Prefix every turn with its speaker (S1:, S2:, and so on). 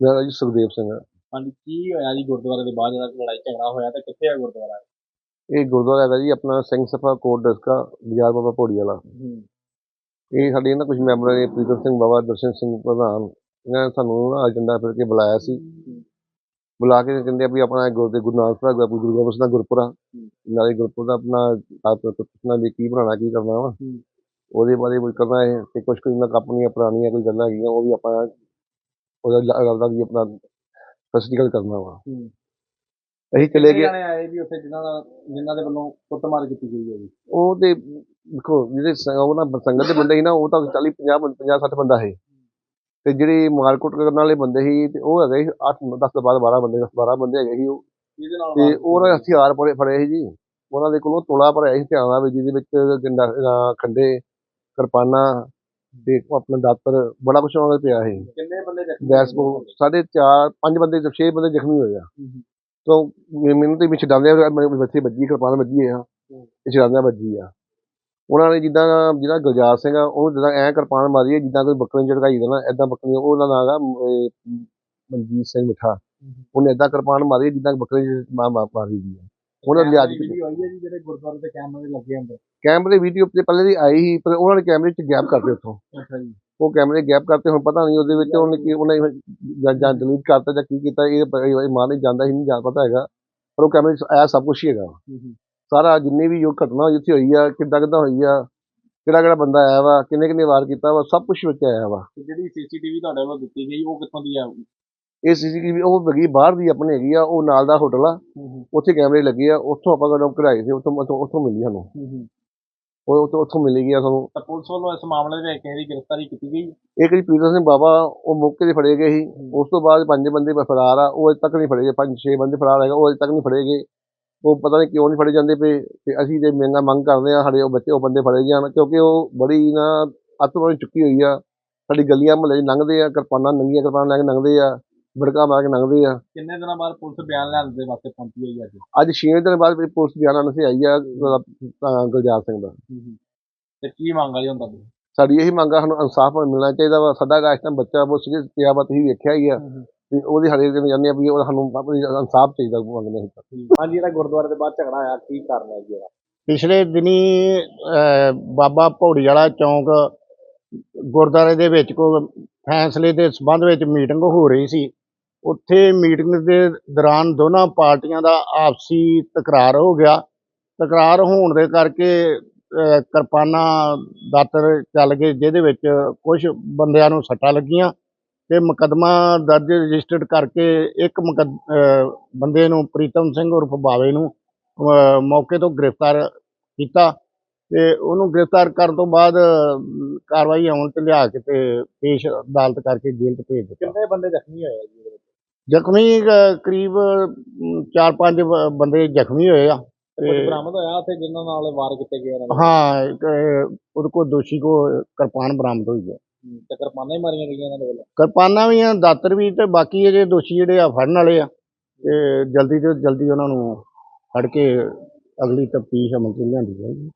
S1: ਮੇਰਾ ਜੀ ਸੁਖਦੇਵ ਸਿੰਘ ਹੈ।
S2: ਹਾਂਜੀ ਕੀ ਹੋਇਆ ਜੀ ਗੁਰਦੁਆਰੇ ਦੇ ਬਾਹਰ ਜਿਹੜਾ ਲੜਾਈ ਝਗੜਾ ਹੋਇਆ ਤੇ ਕਿੱਥੇ ਹੈ ਗੁਰਦੁਆਰਾ?
S1: ਇਹ ਗੁਰਦੁਆਰਾ ਹੈਗਾ ਜੀ ਆਪਣਾ ਸਿੰਘ ਸਭਾ ਕੋਟ ਦਸਕਾ ਬਾਜ਼ਾਰ ਬਾਬਾ ਭੋੜੀ ਵਾਲਾ। ਇਹ ਸਾਡੇ ਨਾ ਕੁਝ ਮੈਂਬਰਾਂ ਨੇ ਪ੍ਰੀਤਮ ਸਿੰਘ ਬਾਬਾ ਦਰਸ਼ਨ ਸਿੰਘ ਪ੍ਰਧਾਨ ਇਹਨਾਂ ਨੇ ਸਾਨੂੰ ਨਾ ਏਜੰਡਾ ਫਿਰ ਕੇ ਬੁਲਾਇਆ ਸੀ। ਬੁਲਾ ਕੇ ਕਹਿੰਦੇ ਵੀ ਆਪਣਾ ਗੁਰੂ ਦੇ ਗੁਰੂ ਨਾਨਕ ਸਾਹਿਬ ਦਾ ਗੁਰੂ ਗੋਬਿੰਦ ਸਿੰਘ ਦਾ ਗੁਰਪੁਰਾ। ਨਾਲੇ ਗੁਰਪੁਰ ਦਾ ਆਪਣਾ ਆਪ ਪੁੱਛਣਾ ਵੀ ਕੀ ਬਣਾਉਣਾ ਕੀ ਕਰਨਾ ਵਾ। ਉਹਦੇ ਬਾਰੇ ਕੁਝ ਕਰਨਾ ਹੈ ਤੇ ਕੁਝ ਕੁਝ ਨਾ ਆਪਣੀਆਂ ਪੁਰਾਣੀਆਂ ਕੋਈ ਗੱਲਾਂ ਹੈਗੀਆਂ ਉਹ ਵੀ ਆਪਾਂ ਉਹਦਾ ਲੱਗਦਾ ਵੀ ਆਪਣਾ ਫੈਸਟੀਵਲ ਕਰਨਾ ਵਾ।
S2: ਹੂੰ।
S1: ਅਸੀਂ ਚਲੇ ਗਏ।
S2: ਜਾਣੇ ਆਏ ਵੀ ਉੱਥੇ ਜਿਨ੍ਹਾਂ ਦਾ ਜਿਨ੍ਹਾਂ ਦੇ ਵੱਲੋਂ ਕੁੱਟਮਾਰ ਕੀਤੀ ਗਈ ਹੈ ਜੀ।
S1: ਉਹ ਤੇ ਦੇਖੋ ਜਿਹੜੇ ਸ- ਉਹ ਨਾ ਸੰਗਤ ਦੇ ਬੰਦੇ ਸੀ ਨਾ ਉਹ ਤਾਂ 40 50 50 60 ਬੰਦਾ ਸੀ। ਤੇ ਜਿਹੜੇ ਮਾਰਕੁੱਟ ਕਰਨ ਵਾਲੇ ਬੰਦੇ ਸੀ ਤੇ ਉਹ ਹੈਗੇ ਸੀ 8 10 ਤੋਂ ਬਾਅਦ 12 ਬੰਦੇ 12 ਬੰਦੇ ਹੈਗੇ ਸੀ ਉਹ।
S2: ਨਾਲ
S1: ਤੇ ਉਹਨਾਂ ਦੇ ਹਥਿਆਰ ਫੜੇ ਫੜੇ ਸੀ ਜੀ। ਉਹਨਾਂ ਦੇ ਕੋਲੋਂ ਤੋਲਾ ਭਰਿਆ ਸੀ ਹਥਿਆਰਾਂ ਦਾ ਵੀ ਜਿਹਦੇ ਵਿੱਚ ਗੰਡਾ ਅਹ ਖੰਡੇ ਕਿਰਪਾਨਾਂ ਤੇ ਆਪਣਾ ਦਾਤਰ ਬੜਾ ਕੁਛ ਉਹਨਾਂ ਦੇ ਪਿਆ ਸੀ
S2: ਕਿੰਨੇ ਬੰਦੇ ਜ਼ਖਮੀ
S1: ਗੈਸ ਕੋ ਬੰਦੇ ਛੇ ਬੰਦੇ ਜ਼ਖਮੀ ਹੋਏ ਆ।
S2: ਹੂੰ।
S1: ਤੋਂ ਮੈਨੂੰ ਤੇ ਵਿੱਚ ਡਾਲਿਆ ਬੱਚੇ ਵੱਜੀ ਕਿਰਪਾਨ ਵੱਜੀ ਆ। ਇਹ ਛਡਾਂਦਾ ਵੱਜੀ ਆ। ਉਹਨਾਂ ਨੇ ਜਿੱਦਾਂ ਜਿਹੜਾ ਗੁਲਜ਼ਾਰ ਸਿੰਘ ਆ ਉਹ ਜਿੱਦਾਂ ਐ ਕਿਰਪਾਨ ਮਾਰੀ ਆ ਜਿੱਦਾਂ ਕੋਈ ਬੱਕਰੀ ਝੜਕਾਈ ਦਾ ਨਾ ਐਦਾਂ ਬੱਕਰੀ ਉਹਦਾ ਨਾਂ ਹੈਗਾ ਮਨਜੀਤ ਸਿੰਘ ਮਿੱਠਾ। ਉਹਨੇ ਐਦਾਂ ਕਿਰਪਾਨ ਮਾਰੀ ਜਿੱਦਾਂ ਬੱਕਰੀ ਮਾਂ ਮਾਰੀ ਦੀ ਆ। ਉਹਨਾਂ ਨੇ ਲਿਆ ਕੇ
S2: ਵੀਡੀਓ ਆਈ ਹੈ ਜੀ ਜਿਹੜੇ ਗੁਰਦੁਆਰੇ ਦੇ ਕੈਮਰੇ ਲੱਗੇ ਹੁੰਦੇ।
S1: ਕੈਮਰੇ ਵੀਡੀਓ ਤੇ ਪਹਿਲੇ ਦੀ ਆਈ ਸੀ ਪਰ ਉਹਨਾਂ ਨੇ ਕੈਮਰੇ 'ਚ ਗੈਪ ਕਰਤੇ ਉੱਥੋਂ।
S2: ਅੱਛਾ ਜੀ।
S1: ਉਹ ਕੈਮਰੇ ਗੈਪ ਕਰਤੇ ਹੁਣ ਪਤਾ ਨਹੀਂ ਉਹਦੇ ਵਿੱਚ ਉਹਨੇ ਕੀ ਉਹਨੇ ਜਾਂ ਡਿਲੀਟ ਕਰਤਾ ਜਾਂ ਕੀ ਕੀਤਾ ਇਹ ਮਾਂ ਨਹੀਂ ਜਾਂਦਾ ਹੀ ਨਹੀਂ ਜਾਂ ਪਤਾ ਹੈਗਾ। ਪਰ ਉਹ ਕੈਮਰੇ 'ਚ ਆਇਆ ਸਭ ਕੁਝ ਹੀ ਹੈਗਾ। ਸਾਰਾ ਜਿੰਨੀ ਵੀ ਜੋ ਘਟਨਾ ਜਿੱਥੇ ਹੋਈ ਆ ਕਿੱਦਾਂ ਕਿੱਦਾਂ ਹੋਈ ਆ ਕਿਹੜਾ ਕਿਹੜਾ ਬੰਦਾ ਆਇਆ ਵਾ ਕਿੰਨੇ ਕਿੰਨੇ ਵਾਰ ਕੀਤਾ ਵਾ ਸਭ ਕੁਝ ਵਿੱਚ ਆਇਆ ਵਾ।
S2: ਤੇ ਜਿਹੜੀ ਸੀਸੀਟੀਵੀ ਤੁਹਾਡੇ ਵੱਲੋਂ ਦਿੱਤੀ ਗਈ ਉਹ ਕਿੱਥੋਂ ਦੀ ਆ?
S1: ਇਹ ਸੀਸੀਟੀਵੀ ਉਹ ਹੈਗੀ ਬਾਹਰ ਦੀ ਆਪਣੀ ਹੈਗੀ ਆ ਉਹ ਨਾਲ ਦਾ ਹੋਟਲ ਆ। ਉੱਥੇ ਕੈਮਰੇ ਲੱਗੇ ਆ ਉੱਥੋਂ ਆਪਾਂ ਕਦੋਂ ਕਢਾਈ ਸੀ ਉੱਥੋਂ ਉੱਥੋਂ ਉੱਥੋਂ ਮਿਲੀ ਸਾਨੂੰ। ਉਹ ਉੱਥੋਂ ਉੱਥੋਂ ਮਿਲੀ ਗਿਆ ਸਾਨੂੰ।
S2: ਤਾਂ ਪੁਲਿਸ ਵੱਲੋਂ ਇਸ ਮਾਮਲੇ ਦੇ ਵਿੱਚ ਗ੍ਰਿਫਤਾਰੀ ਕੀਤੀ ਗਈ?
S1: ਇੱਕ ਜੀ ਪੀਟਰ ਸਿੰਘ ਬਾਬਾ ਉਹ ਮੌਕੇ ਤੇ ਫੜੇ ਗਏ ਸੀ। ਉਸ ਤੋਂ ਬਾਅਦ ਪੰਜ ਬੰਦੇ ਫਰਾਰ ਆ ਉਹ ਅਜੇ ਤੱਕ ਨਹੀਂ ਫੜੇ ਗਏ। ਪੰਜ ਛੇ ਬੰਦੇ ਫਰਾਰ ਹੈਗਾ ਉਹ ਅਜੇ ਤੱਕ ਨਹੀਂ ਫੜੇ ਗਏ। ਉਹ ਪਤਾ ਨਹੀਂ ਕਿਉਂ ਨਹੀਂ ਫੜੇ ਜਾਂਦੇ ਪਏ। ਤੇ ਅਸੀਂ ਤੇ ਮਹਿੰਗਾ ਮੰਗ ਕਰਦੇ ਆ ਸਾਡੇ ਉਹ ਬੱਚੇ ਉਹ ਬੰਦੇ ਫੜੇ ਜਾਣ ਕਿਉਂਕਿ ਉਹ ਬੜੀ ਨਾ ਅੱਤਵਾਦੀ ਚੁੱਕੀ ਹੋਈ ਆ। ਸਾਡੀ ਗਲੀਆਂ ਮੁਹੱਲੇ 'ਚ ਲੰਘਦੇ ਆ ਕਿਰਪਾਨਾਂ ਨੰਗੀਆਂ ਕਿਰਪਾਨਾਂ ਲੈ ਕੇ ਲੰਘਦੇ ਆ। ਬੜਕਾ ਮਾਰ ਕੇ ਲੰਘਦੇ ਆ।
S2: ਕਿੰਨੇ ਦਿਨਾਂ ਬਾਅਦ ਪੁਲਿਸ ਬਿਆਨ ਲੈਣ ਦੇ ਵਾਸਤੇ ਪਹੁੰਚੀ ਹੋਈ ਅੱਜ?
S1: ਅੱਜ ਛੇ ਦਿਨ ਬਾਅਦ ਫਿਰ ਪੁਲਿਸ ਬਿਆਨਾਂ ਨਾਲ ਆਈ ਆ ਗੁਲਜ਼ਾਰ ਸਿੰਘ ਦਾ।
S2: ਹੂੰ ਹੂੰ। ਤੇ ਕੀ ਮੰਗ ਆ ਜੀ ਹੁੰਦਾ
S1: ਸਾਡੀ ਇਹੀ ਮੰਗ ਆ ਸਾਨੂੰ ਇਨਸਾਫ ਮਿਲਣਾ ਚਾਹੀਦਾ ਵਾ। ਸਾਡਾ ਟਾਈਮ ਬੱਚਾ ਬਹੁਤ ਸੀਰੀਅਸ ਪਿਆ ਵਾ ਤੁਸੀਂ ਵੇਖਿਆ ਹੀ ਆ। ਤੇ ਉਹਦੀ ਹਰੇ ਦਿਨ ਜਾਂਦੇ ਆ ਵੀ ਉਹ ਸਾਨੂੰ ਆਪਣੀ ਇਨਸਾਫ ਚਾਹੀਦਾ ਮੰਗਦੇ ਹਾਂ
S2: ਹਾਂਜੀ ਜਿਹੜਾ ਗੁਰਦੁਆਰੇ ਦੇ ਬਾਅਦ ਝਗੜਾ ਆਇਆ ਕੀ ਕਾਰਨ ਹੈ ਜੀ ਇਹਦਾ?
S3: ਪਿਛਲੇ ਦਿਨੀ ਅਹ, ਬਾਬਾ ਭੌੜੀ ਵਾਲਾ ਚੌਂਕ ਗੁਰਦੁਆਰੇ ਦੇ ਵਿੱਚ ਕੋਈ ਫੈਸਲੇ ਦੇ ਸੰਬੰਧ ਵਿੱਚ ਮੀਟਿੰਗ ਹੋ ਰਹੀ ਸੀ। ਉੱਥੇ ਮੀਟਿੰਗ ਦੇ ਦੌਰਾਨ ਦੋਨਾਂ ਪਾਰਟੀਆਂ ਦਾ ਆਪਸੀ ਤਕਰਾਰ ਹੋ ਗਿਆ। ਤਕਰਾਰ ਹੋਣ ਦੇ ਕਰਕੇ ਅਹ, ਕਿਰਪਾਨਾਂ ਦਾਤਰ ਚੱਲ ਗਏ ਜਿਹਦੇ ਵਿੱਚ ਕੁਝ ਬੰਦਿਆਂ ਨੂੰ ਸੱਟਾਂ ਲੱਗੀਆਂ ਤੇ ਮੁਕੱਦਮਾ ਦਰਜ ਰਜਿਸਟਰਡ ਕਰਕੇ ਇੱਕ ਮੁਕੱਦ- ਬੰਦੇ ਨੂੰ ਪ੍ਰੀਤਮ ਸਿੰਘ ਉਰਫ ਬਾਵੇ ਨੂੰ ਮੌਕੇ ਤੋਂ ਗ੍ਰਿਫਤਾਰ ਕੀਤਾ ਤੇ ਉਹਨੂੰ ਗ੍ਰਿਫਤਾਰ ਕਰਨ ਤੋਂ ਬਾਅਦ ਕਾਰਵਾਈ ਆਉਣ ਤੇ ਲਿਆ ਕੇ ਤੇ ਪੇਸ਼ ਅਦਾਲਤ ਕਰਕੇ ਜੇਲ੍ਹ 'ਤੇ ਭੇਜ ਦਿੱਤਾ।
S2: ਕਿੰਨੇ ਬੰਦੇ ਜ਼ਖਮੀ ਹੋਏ ਜੀ?
S3: ਜ਼ਖਮੀ ਕਰੀਬ 4-5 ਬੰਦੇ ਜ਼ਖਮੀ ਹੋਏ ਆ।
S2: ਕੁਝ
S3: ਤੇ
S2: ਬਰਾਮਦ ਹੋਇਆ ਉੱਥੇ ਜਿਨ੍ਹਾਂ ਨਾਲ ਵਾਰ ਕੀਤੇ ਗਏ ਇਹਨਾਂ
S3: ਹਾਂ ਇੱਕ, ਉਹਦੇ ਕੋਲ ਦੋਸ਼ੀ ਕੋ ਕਿਰਪਾਨ ਬਰਾਮਦ ਹੋਈ
S2: ਹੈ ਤੇ ਕਿਰਪਾਨਾਂ ਹੀ ਮਾਰੀਆਂ ਗਈਆਂ ਇਹਨਾਂ ਦੇ ਵੱਲੋਂ?
S3: ਕਿਰਪਾਨਾਂ ਵੀ ਆ ਦਾਤਰ ਵੀ ਤੇ ਬਾਕੀ ਅਜੇ ਦੋਸ਼ੀ ਜਿਹੜੇ ਆ ਫੜਨ ਵਾਲੇ ਆ। ਤੇ ਜਲਦੀ ਤੋਂ ਜਲਦੀ ਉਹਨਾਂ ਨੂੰ ਫੜ ਕੇ ਅਗਲੀ ਤਫਤੀਸ਼ ਅਮਲ ਚ ਲਿਆਂਦੀ ਜਾਏਗੀ।